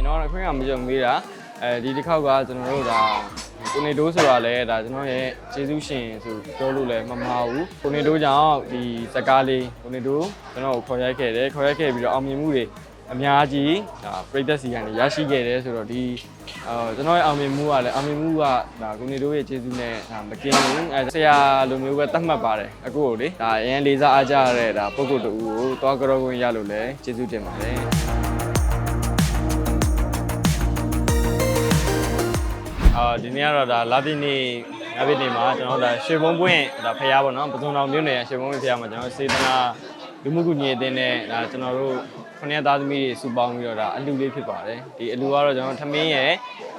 ရင်တော့ခွင့်ကမကြုံသေးတာအဲဒီတစ်ခေါက်ကကျွန်တော်တို့ဒါကိုနေတိုးဆိုတာလဲဒါကျွန်တော်ရဲ့ကျေးဇူးရှင်ဆိုပြောလို့လည်းမမှားဘူးကိုနေတိုးကြောင့်ဒီစကားလေးကိုနေတိုးကျွန်တော်ကိုခေါ်ရိုက်ခဲ့တယ်ခေါ်ရိုက်ခဲ့ပြီးတော့အောင်မြင်မှုတွေအများကြီးဒါပရိသတ်စီကနေရရှိခဲ့တယ်ဆိုတော့ဒီအာကျွန်တော်ရဲ့အောင်မြင်မှုကလည်းအောင်မြင်မှုကဒါကိုနေတိုးရဲ့ကျေးဇူးနဲ့ဒါမကင်းဘူးအဲဆရာလိုမျိုးပဲသတ်မှတ်ပါတယ်အခုကိုလေဒါအရင်လေးစားအားကြရတဲ့ဒါပုံကိုယ်တူကိုတွားကြောခွင့်ရလို့လည်းကျေးဇူးတင်ပါတယ် အာဒီနေ့ကတော့ဒါလာတိနေ့ညဘက်နေ့မှာကျွန်တော်တို့ဒါရွှေဘုံပွင့်ဒါဖျားပေါ့နော်ပဇွန်တော်မြို့နယ်ရွှေဘုံပွင့်ဖျားမှာကျွန်တော်စေတနာလူမှုကူညီရေးအသင်းနဲ့ဒါကျွန်တော်တို့ခုနှစ်သားသမီးတွေစုပေါင်းပြီးတော့ဒါအလူလေးဖြစ်ပါတယ်ဒီအလူကတော့ကျွန်တော်ထမင်းရဲ့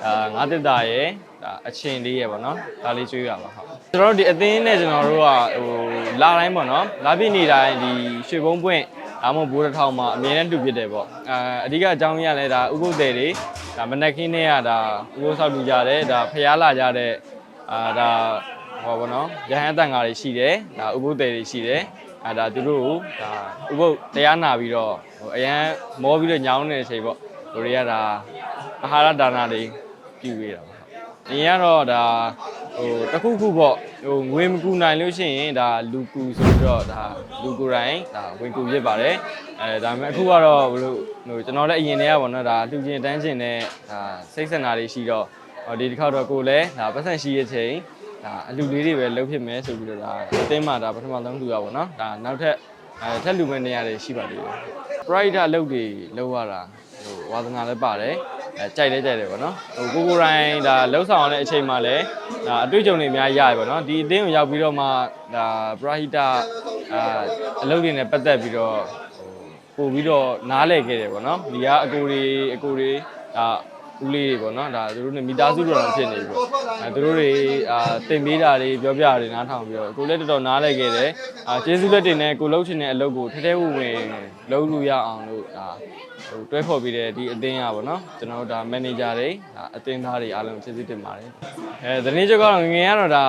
အာငါးတက်တာရဲ့ဒါအချင်းလေးရဲ့ပေါ့နော်ဒါလေးကျွေးရပါဟုတ်ကျွန်တော်တို့ဒီအသင်းနဲ့ကျွန်တော်တို့ကဟိုလာတိုင်းပေါ့နော်လာပြည့်နေတိုင်းဒီရွှေဘုံပွင့် ဒါမှမဟုတ်ဘိုးတစ်ထောင်မှာအမြဲတမ်းတူဖြစ်တယ်ပေါ့အာအဓိကအကြောင်းရင်းကလည်းဒါဥပုသ်တယ်တွေဒါမနက်ခင်းနေ့ကဒါဥပုသ်ဆောက်လူကြတယ်ဒါဖျားလာကြတဲ့အာဒါဟောပေါ့နော်ရဟန်းတန်ဃာတွေရှိတယ်ဒါဥပုသ်တယ်တွေရှိတယ်အာဒါသူတို့ကိုဒါဥပုသ်တရားနာပြီးတော့ဟိုအရန်မောပြီးတော့ညောင်းနေတဲ့အချိန်ပေါ့လူတွေကဒါအာဟာရဒါနတွေပြုပေးတာပေါ့အရင်ကတော့ဒါဟိုတစ်ခုခုပေါ့ ဟိုငွေမကူနိုင်လို့ရှိရင်ဒါလူကူဆိုပြီးတော့ဒါလူကိုယ်တိုင်ဒါဝင်ကူဖြစ်ပါတယ်အဲဒါပေမဲ့အခုကတော့ဘလို့ဟိုကျွန်တော်လည်းအရင်တည်းကပေါ့နော်ဒါလူချင်းတန်းချင်းနဲ့ဒါစိတ်ဆက်နာတွေရှိတော့ဟိုဒီတစ်ခါတော့ကိုယ်လည်းဒါပတ်စံရှိရဲ့ချိန်ဒါအလူလေးတွေပဲလုပ်ဖြစ်မယ်ဆိုပြီးတော့ဒါအသိမှဒါပထမဆုံးလူရပါပေါ့နော်ဒါနောက်ထပ်အဲထက်လူမဲ့နေရာတွေရှိပါသေးတယ် pride အလုပ်တွေလုပ်ရတာဟိုဝါသနာလည်းပါတယ် အဲကြိုက်လဲကြိုက်တယ်ပေါ့နော်ဟိုကိုကိုယ်တိုင်ဒါလှုပ်ဆောင်ရတဲ့အချိန်မှာလည်းဒါအတွေ့အကြုံတွေအများကြီးရတယ်ပေါ့နော်ဒီအသင်းကိုရောက်ပြီးတော့မှဒါ pride အာအလုပ်တွေနဲ့ပတ်သက်ပြီးတော့ဟိုပို့ပြီးတော့နားလည်ခဲ့တယ်ပေါ့နော်ဒီကအကိုတွေအကိုတွေဒါ ဦးလေးတွေပေါ့နော်ဒါသူတို့နဲ့မိသားစုတော်တော်ဖြစ်နေပြီပေါ့အဲသူတို့တွေအာတင်ပေးတာတွေပြောပြတာတွေနားထောင်ပြီးတော့ကိုလည်းတော်တော်နားလည်ခဲ့တယ်အာကျေးဇူးလက်တင်နဲ့ကိုလှုပ်ချင်တဲ့အလုပ်ကိုထဲထဲဝင်ဝင်လုပ်လို့ရအောင်လို့ဒါဟိုတွဲဖော်ပြီးတဲ့ဒီအသင်းရပါတော့ကျွန်တော်တို့ဒါမန်နေဂျာတွေဒါအသင်းသားတွေအားလုံးကျေးဇူးတင်ပါတယ်အဲသတရင်ချက်ကတော့ငငယ်ကတော့ဒါ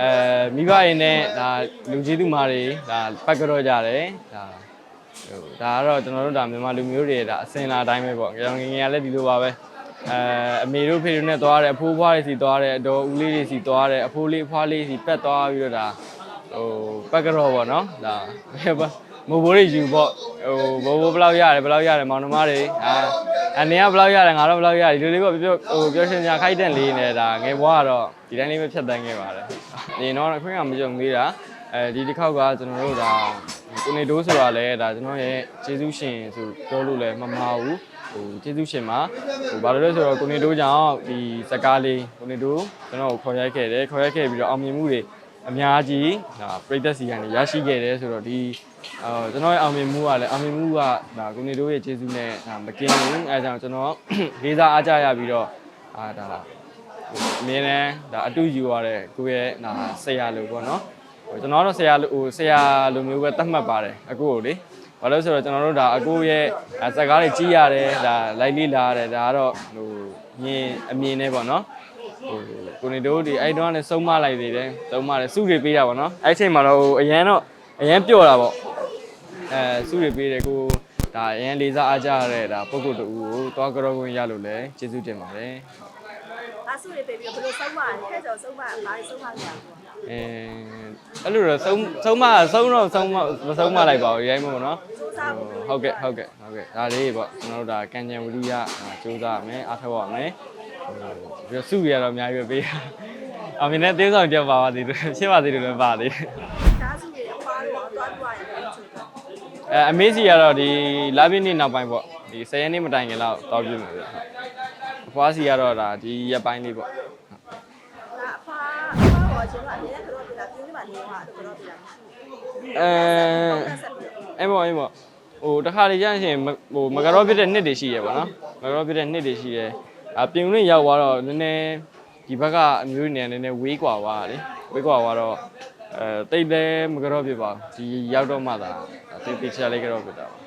အဲမိဘရင်နဲ့ဒါလူကြီးသူမတွေဒါပတ်ကြောကြတယ်ဒါဟိုဒါကတော့ကျွန်တော်တို့ဒါမြန်မာလူမျိုးတွေဒါအစင်လာတိုင်းပဲပေါ့ကျွန်တော်ငငယ်ကလည်းဒီလိုပါပဲ အဲအမေတို့ဖေတို့နဲ့သွားတယ်အဖိုးဖွားတွေစီသွားတယ်အတော်ဦးလေးတွေစီသွားတယ်အဖိုးလေးအဖွားလေးစီပက်သွားပြီးတော့ဒါဟိုပတ်ကြောပေါ့နော်ဒါမိုးဘိုးတွေယူပေါ့ဟိုဘိုးဘိုးဘယ်လောက်ရတယ်ဘယ်လောက်ရတယ်မောင်နှမတွေအာအနေကဘယ်လောက်ရတယ်ငါတော့ဘယ်လောက်ရတယ်ဒီလိုလေးပေါ့ပြောဟိုပြောရှင်ညာခိုက်တဲ့လေးနဲ့ဒါငယ်ဘွားကတော့ဒီတိုင်းလေးပဲဖြတ်တန်းခဲ့ပါတယ်နေတော့ခွင့်ကမကြုံသေးတာအဲဒီတစ်ခေါက်ကကျွန်တော်တို့ဒါကိုနေတိုးဆိုတာလဲဒါကျွန်တော်ရဲ့ကျေးဇူးရှင်ဆိုပြောလို့လည်းမမှားဘူး ဟိုကျေးဇူးရှင်မှာဟိုဘာလို့လဲဆိုတော့ကိုနေတိုးကြောင့်ဒီစကားလေးကိုနေတိုးကျွန်တော်ကိုခေါ်ရိုက်ခဲ့တယ်ခေါ်ရိုက်ခဲ့ပြီးတော့အောင်မြင်မှုတွေအများကြီးဒါပရိသတ်စီကနေရရှိခဲ့တယ်ဆိုတော့ဒီအာကျွန်တော်ရဲ့အောင်မြင်မှုကလည်းအောင်မြင်မှုကဒါကိုနေတိုးရဲ့ကျေးဇူးနဲ့ဒါမကင်းဘူးအဲဒါကြောင့်ကျွန်တော်လေးစားအားကြရပြီးတော့အာဒါအမြင်နဲ့ဒါအတူယူရတဲ့ကိုယ့်ရဲ့ဒါဆရာလို့ပေါ့နော်ဟိုကျွန်တော်တော့ဆရာလို့ဟိုဆရာလိုမျိုးပဲသတ်မှတ်ပါတယ်အခုကိုလေ ဘာလို့ဆိုတော့ကျွန်တော်တို့ဒါအကိုရဲ့စကားတွေကြီးရတယ်ဒါလိုက်လေးလာရတယ်ဒါကတော့ဟိုမြင်အမြင်နဲ့ပေါ့နော်ဟိုကိုနေတို့ဒီအဲ့တော့နဲ့စုံမလိုက်သေးတယ်စုံမတယ်စုတွေပေးတာပေါ့နော်အဲ့ချိန်မှာတော့ဟိုအရန်တော့အရန်ပျော့တာပေါ့အဲစုတွေပေးတယ်ကိုဒါအရန်လေးစားအားကြရတဲ့ဒါပုံကိုယ်တူကိုတွားကြောခွင့်ရလို့လည်းကျေးဇူးတင်ပါတယ်အဆုတွေပေးပြီးတော့ဘယ်လိုဆုံးမလဲတဲ့ကျော်ဆုံးမဘာလို့ဆုံးမလဲပေါ့ အဲအဲ့လိုတော့ဆုံးဆုံးမဆုံးတော့ဆုံးမမဆုံးမလိုက်ပါဘူးရိုင်းမို့ပေါ့နော်စူးစမ်းဖို့ဟုတ်ကဲ့ဟုတ်ကဲ့ဟုတ်ကဲ့ဒါလေးပေါ့ကျွန်တော်တို့ဒါကံကြံဝိရိယစူးစမ်းရမယ်အားထုတ်ရမယ်ဟိုပြီးတော့စုရတော့အများကြီးပဲပေးအမင်းနဲ့တင်းဆောင်ကြောက်ပါပါသေးတယ်ဖြစ်ပါသေးတယ်လည်းပါသေးတယ်ဒါဆုတွေအပါတော့တွားတွားရတယ်ချူတာအဲအမေးစီကတော့ဒီလာပြည့်နေ့နောက်ပိုင်းပေါ့ဒီ10ရက်နေ့မတိုင်ခင်လောက်တောက်ပြမယ်ဗျဟုတ်အဖွားစီကတော့ဒါဒီရက်ပိုင်းလေးပေါ့ဒါအဖာအဖာ တော့ကျွန်တော်အနေနဲ့ကတော့ပြတာပြင်းပြပါနေမှာတော့ပြတာမရှိ အဲအဲ့ပေါ့အဲ့ပေါ့ဟိုတခါလေကြာရင်မဟိုမကတော့ပြတဲ့နှစ်တွေရှိရပေါ့နော်မကတော့ပြတဲ့နှစ်တွေရှိတယ်အပြင်ဝင်ရောက်သွားတော့နည်းနည်းဒီဘက်ကအမျိုးတွေနဲ့နည်းနည်းဝေးกว่าသွားတယ်ဝေးกว่าသွားတော့အဲတိတ်လဲမကတော့ပြပါဘူးဒီရောက်တော့မှသာတိတ်တိတ်ချလေးကတော့ပြတာပါ